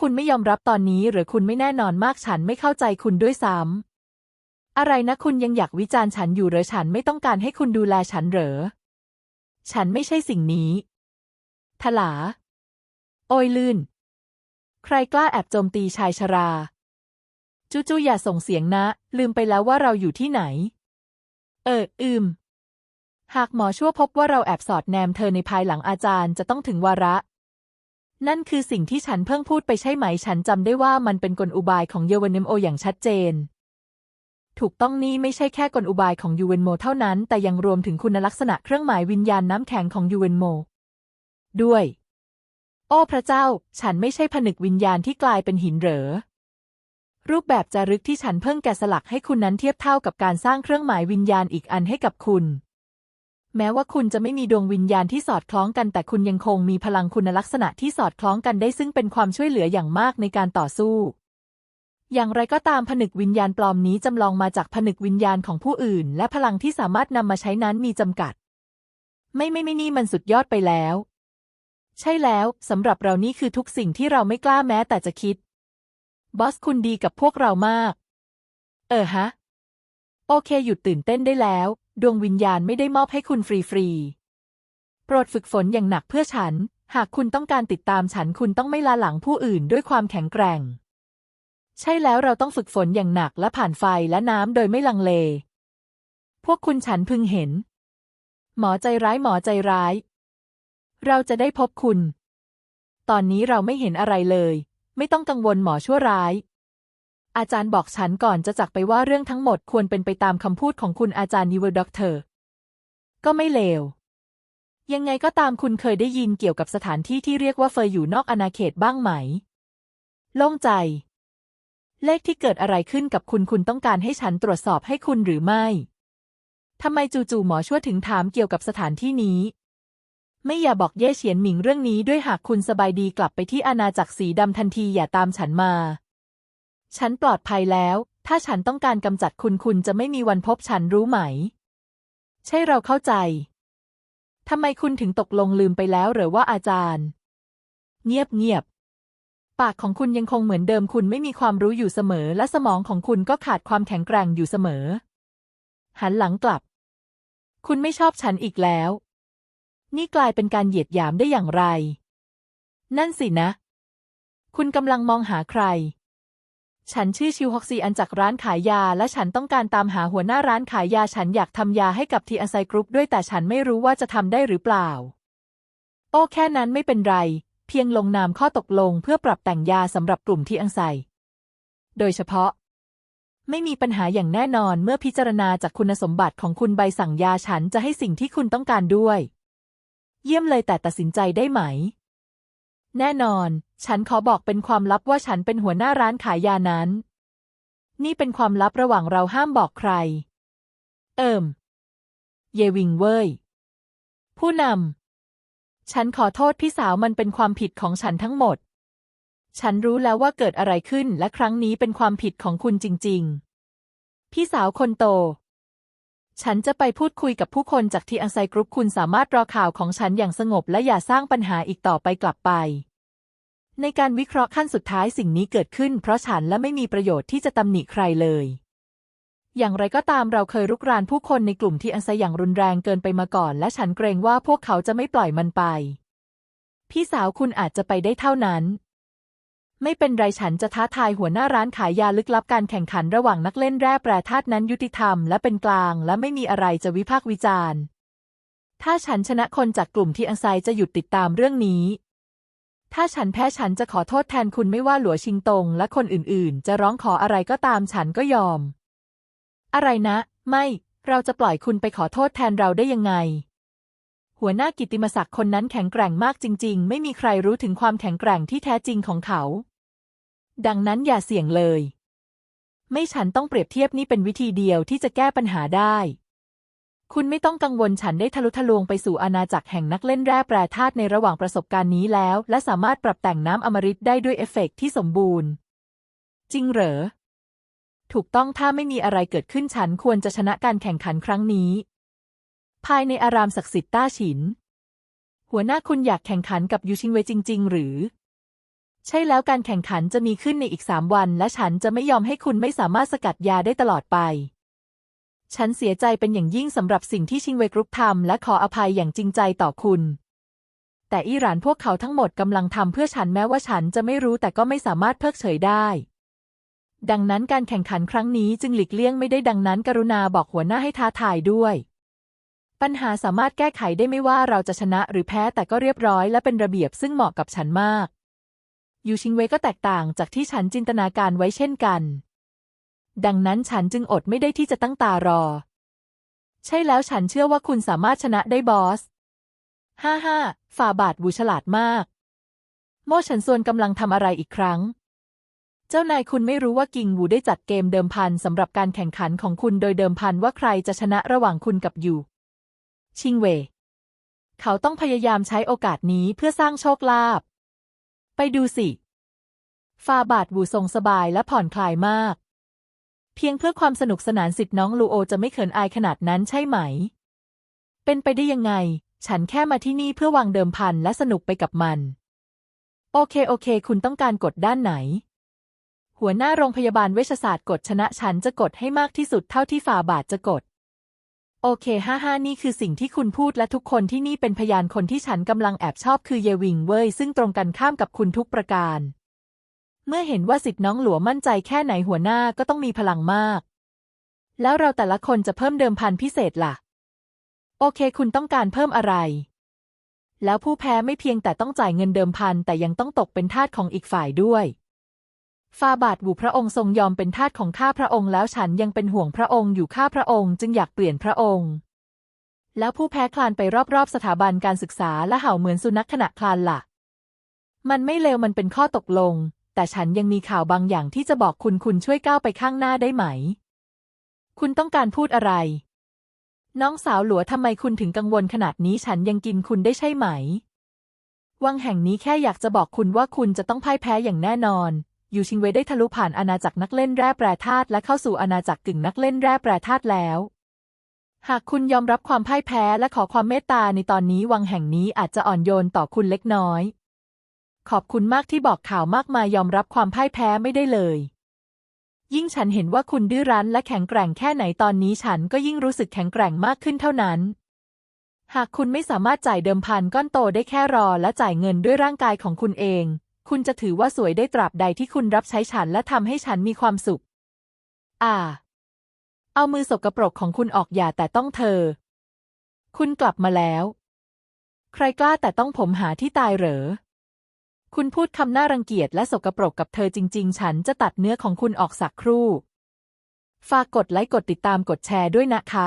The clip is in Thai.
คุณไม่ยอมรับตอนนี้หรือคุณไม่แน่นอนมากฉันไม่เข้าใจคุณด้วยซ้ำอะไรนะคุณยังอยากวิจารณ์ฉันอยู่หรือฉันไม่ต้องการให้คุณดูแลฉันเหรอ ฉันไม่ใช่สิ่งนี้ทลา โอยลื่น ใครกล้าแอบโจมตีชายชรา จูจูอย่าส่งเสียงนะ ลืมไปแล้วว่าเราอยู่ที่ไหน เออ อืม หากหมอชั่วพบว่าเราแอบสอดแนมเธอในภายหลังอาจารย์จะต้องถึงวาระ นั่นคือสิ่งที่ฉันเพิ่งพูดไปใช่ไหม ฉันจำได้ว่ามันเป็นกลอุบายของเยเวนเมโออย่างชัดเจน ถูกต้องนี่ไม่ใช่แค่กลอุบายของยูเวนโมเท่านั้น แต่ยังรวมถึงคุณลักษณะเครื่องหมายวิญญาณน้ำแข็งของยูเวนโมด้วย โอ้พระเจ้า ฉันไม่ใช่ผนึกวิญญาณที่กลายเป็นหินเหรอ รูปแบบจารึกที่ฉันเพิ่งแกะสลักให้คุณนั้นเทียบเท่ากับการสร้างเครื่องหมายวิญญาณอีกอันให้กับคุณ แม้ว่าคุณจะไม่มีดวงวิญญาณที่สอดคล้องกัน แต่คุณยังคงมีพลังคุณลักษณะที่สอดคล้องกันได้ซึ่งเป็นความช่วยเหลืออย่างมากในการต่อสู้ อย่างไรก็ตามผนึกวิญญาณปลอมนี้จำลองมาจากผนึกวิญญาณของผู้อื่น และพลังที่สามารถนำมาใช้นั้นมีจำกัด ไม่ไม่ไม่นี่มันสุดยอดไปแล้ว ใช่แล้วสำหรับเรานี่คือทุกสิ่งที่เราไม่กล้าแม้แต่จะคิด บอสคุณดีกับพวกเรามาก เออฮะ โอเคหยุดตื่นเต้นได้แล้วดวงวิญญาณไม่ได้มอบให้คุณฟรีๆ โปรดฝึกฝนอย่างหนักเพื่อฉัน หากคุณต้องการติดตามฉันคุณต้องไม่ลาหลังผู้อื่นด้วยความแข็งแกร่ง ใช่แล้วเราต้องฝึกฝนอย่างหนักและผ่านไฟและน้ำโดยไม่ลังเล พวกคุณฉันพึงเห็น หมอใจร้ายหมอใจร้าย เราจะได้พบคุณ ตอนนี้เราไม่เห็นอะไรเลย ไม่ต้องกังวลหมอชั่วร้าย อาจารย์บอกฉันก่อนจะจากไปว่าเรื่องทั้งหมดควรเป็นไปตามคำพูดของคุณอาจารย์นิเวอร์ด็อกเตอร์ ก็ไม่เลว ยังไงก็ตามคุณเคยได้ยินเกี่ยวกับสถานที่ที่เรียกว่าเฟยอยู่นอกอาณาเขตบ้างไหม โล่งใจ เลขที่เกิดอะไรขึ้นกับคุณคุณต้องการให้ฉันตรวจสอบให้คุณหรือไม่ ทำไมจู่ๆหมอชั่วถึงถามเกี่ยวกับสถานที่นี้ ไม่อย่าบอกเย่เฉียนหมิงเรื่องนี้ด้วยหากคุณสบายดีกลับไปที่อาณาจักรสีดำทันทีอย่าตามฉันมา ฉันปลอดภัยแล้ว ถ้าฉันต้องการกำจัดคุณคุณจะไม่มีวันพบฉันรู้ไหม ใช่เราเข้าใจ ทำไมคุณถึงตกลงลืมไปแล้วหรือว่าอาจารย์ เงียบเงียบ ปากของคุณยังคงเหมือนเดิมคุณไม่มีความรู้อยู่เสมอ และสมองของคุณก็ขาดความแข็งแกร่งอยู่เสมอ หันหลังกลับ คุณไม่ชอบฉันอีกแล้ว นี่กลายเป็นการเหยียดหยามได้อย่างไร นั่นสินะ คุณกำลังมองหาใคร ฉันชื่อชิวฮอกซีอันจากร้านขายยา และฉันต้องการตามหาหัวหน้าร้านขายยา ฉันอยากทำยาให้กับทีอันไซกรุ๊ปด้วยแต่ฉันไม่รู้ว่าจะทำได้หรือเปล่า โอ้แค่นั้นไม่เป็นไร เพียงลงนามข้อตกลงเพื่อปรับแต่งยาสำหรับกลุ่มทีอังไซ โดยเฉพาะ ไม่มีปัญหาอย่างแน่นอนเมื่อพิจารณาจากคุณสมบัติของคุณใบสั่งยาฉันจะให้สิ่งที่คุณต้องการด้วย เยี่ยมเลยแต่ตัดสินใจได้ไหม แน่นอน ฉันขอบอกเป็นความลับว่าฉันเป็นหัวหน้าร้านขายยานั้น นี่เป็นความลับระหว่างเราห้ามบอกใคร เอิมเยวิงเว่ย ผู้นำ ฉันขอโทษพี่สาวมันเป็นความผิดของฉันทั้งหมด ฉันรู้แล้วว่าเกิดอะไรขึ้นและครั้งนี้เป็นความผิดของคุณจริง ๆ พี่สาวคนโต ฉันจะไปพูดคุยกับผู้คนจากทีอังไซกรุ๊ปคุณสามารถรอข่าวของฉันอย่างสงบและอย่าสร้างปัญหาอีกต่อไปกลับไป ในการวิเคราะห์ขั้นสุดท้ายสิ่งนี้เกิดขึ้น เพราะฉันและไม่มีประโยชน์ที่จะตำหนิใครเลย อย่างไรก็ตามเราเคยรุกรานผู้คนในกลุ่มที่อังไซอย่างรุนแรงเกินไปมาก่อน และฉันเกรงว่าพวกเขาจะไม่ปล่อยมันไป พี่สาวคุณอาจจะไปได้เท่านั้น ไม่เป็นไรฉันจะท้าทายหัวหน้าร้านขายยาลึกลับการแข่งขันระหว่างนักเล่นแร่แปรธาตุนั้นยุติธรรมและเป็นกลาง และไม่มีอะไรจะวิพากษ์วิจารณ์ ถ้าฉันชนะคนจากกลุ่มที่อังไซจะหยุดติดตามเรื่องนี้ ถ้าฉันแพ้ฉันจะขอโทษแทนคุณไม่ว่าหลัวชิงตง และคนอื่นๆ จะร้องขออะไรก็ตามฉันก็ยอม อะไรนะ ไม่ เราจะปล่อยคุณไปขอโทษแทนเราได้ยังไงหัวหน้ากิตติมศักดิ์คนนั้นแข็งแกร่งมากจริง ๆ ไม่มีใครรู้ถึงความแข็งแกร่งที่แท้จริงของเขา ดังนั้นอย่าเสี่ยงเลย ไม่ฉันต้องเปรียบเทียบนี่เป็นวิธีเดียวที่จะแก้ปัญหาได้ คุณไม่ต้องกังวลฉันได้ทะลุทะลวงไปสู่อาณาจักรแห่งนักเล่นแร่แปรธาตุในระหว่างประสบการณ์นี้แล้ว และสามารถปรับแต่งน้ำอมฤตได้ด้วยเอฟเฟกต์ที่สมบูรณ์ จริงเหรอ ถูกต้องถ้าไม่มีอะไรเกิดขึ้นฉันควรจะชนะการแข่งขันครั้งนี้ ภายในอารามศักดิ์สิทธิ์ต้าฉิน หัวหน้าคุณอยากแข่งขันกับยูชิงเวจริง ๆ หรือ ใช่แล้วการแข่งขันจะมีขึ้นในอีกสามวัน และฉันจะไม่ยอมให้คุณไม่สามารถสกัดยาได้ตลอดไป ฉันเสียใจเป็นอย่างยิ่งสำหรับสิ่งที่ชิงเวกรุ๊ปทำและขออภัยอย่างจริงใจต่อคุณ แต่อิหร่านพวกเขาทั้งหมดกำลังทำเพื่อฉันแม้ว่าฉันจะไม่รู้แต่ก็ไม่สามารถเพิกเฉยได้ ดังนั้นการแข่งขันครั้งนี้จึงหลีกเลี่ยงไม่ได้ดังนั้น กรุณาบอกหัวหน้าให้ท้าทายด้วยปัญหาสามารถแก้ไขได้ไม่ว่าเราจะชนะหรือแพ้แต่ก็เรียบร้อยและเป็นระเบียบซึ่งเหมาะกับฉันมาก ยูชิงเวก็แตกต่างจากที่ฉันจินตนาการไว้เช่นกัน ดังนั้นฉันจึงอดไม่ได้ที่จะตั้งตารอ ใช่แล้วฉันเชื่อว่าคุณสามารถชนะได้บอส ฮ่าฮ่าฝ่าบาทบูฉลาดมาก โม่ฉินซวนกำลังทำอะไรอีกครั้ง เจ้านายคุณไม่รู้ว่ากิงวูได้จัดเกมเดิมพันสำหรับการแข่งขันของคุณโดยเดิมพันว่าใครจะชนะระหว่างคุณกับยูชิงเว เขาต้องพยายามใช้โอกาสนี้เพื่อสร้างโชคลาภ ไปดูสิ ฟาบาทวูทรงสบายและผ่อนคลายมาก เพียงเพื่อความสนุกสนานสิทธิ์น้องลูโอจะไม่เขินอายขนาดนั้นใช่ไหม เป็นไปได้ยังไง ฉันแค่มาที่นี่เพื่อวางเดิมพันและสนุกไปกับมัน โอเคโอเค คุณต้องการกดด้านไหน หัวหน้าโรงพยาบาลเวชศาสตร์กดชนะฉันจะกดให้มากที่สุดเท่าที่ฝ่าบาทจะกด โอเคห้าห้านี่คือสิ่งที่คุณพูดและทุกคนที่นี่เป็นพยานคนที่ฉันกำลังแอบชอบคือเยวิงเว่ยซึ่งตรงกันข้ามกับคุณทุกประการ เมื่อเห็นว่าสิทธิ์น้องหลัวมั่นใจแค่ไหนหัวหน้าก็ต้องมีพลังมาก แล้วเราแต่ละคนจะเพิ่มเดิมพันพิเศษล่ะ โอเค คุณต้องการเพิ่มอะไร แล้วผู้แพ้ไม่เพียงแต่ต้องจ่ายเงินเดิมพันแต่ยังต้องตกเป็นทาสของอีกฝ่ายด้วย ฟาบาทบูพระองค์ทรงยอมเป็นทาสของข้าพระองค์แล้วฉันยังเป็นห่วงพระองค์อยู่ข้าพระองค์จึงอยากเปลี่ยนพระองค์ แล้วผู้แพ้คลานไปรอบๆสถาบันการศึกษาและเห่าเหมือนสุนัขขณะคลานละ่ะ มันไม่เลวมันเป็นข้อตกลง แต่ฉันยังมีข่าวบางอย่างที่จะบอกคุณคุณช่วยก้าวไปข้างหน้าได้ไหม คุณต้องการพูดอะไร น้องสาวหลัวทำไมคุณถึงกังวลขนาดนี้ฉันยังกินคุณได้ใช่ไหม วังแห่งนี้แค่อยากจะบอกคุณว่าคุณจะต้องพ่ายแพ้อย่างแน่นอน ยูชิงเวได้ทะลุผ่านอาณาจักรนักเล่นแร่แปรธาตุและเข้าสู่อาณาจักรกึ่งนักเล่นแร่แปรธาตุแล้ว หากคุณยอมรับความพ่ายแพ้และขอความเมตตาในตอนนี้วังแห่งนี้อาจจะอ่อนโยนต่อคุณเล็กน้อย ขอบคุณมากที่บอกข่าวมากมายยอมรับความพ่ายแพ้ไม่ได้เลย ยิ่งฉันเห็นว่าคุณดื้อรั้นและแข็งแกร่งแค่ไหนตอนนี้ฉันก็ยิ่งรู้สึกแข็งแกร่งมากขึ้นเท่านั้นหากคุณไม่สามารถจ่ายเดิมพันก้อนโตได้แค่รอและจ่ายเงินด้วยร่างกายของคุณเอง คุณจะถือว่าสวยได้ตราบใดที่คุณรับใช้ฉันและทำให้ฉันมีความสุข อ่า เอามือสกปรกของคุณออกอย่าแต่ต้องเธอ คุณกลับมาแล้ว ใครกล้าแต่ต้องผมหาที่ตายเหรอ คุณพูดคำน่ารังเกียจและสกปรกกับเธอจริง ๆ ฉันจะตัดเนื้อของคุณออกสักครู่ ฝากกดไลค์กดติดตามกดแชร์ด้วยนะคะ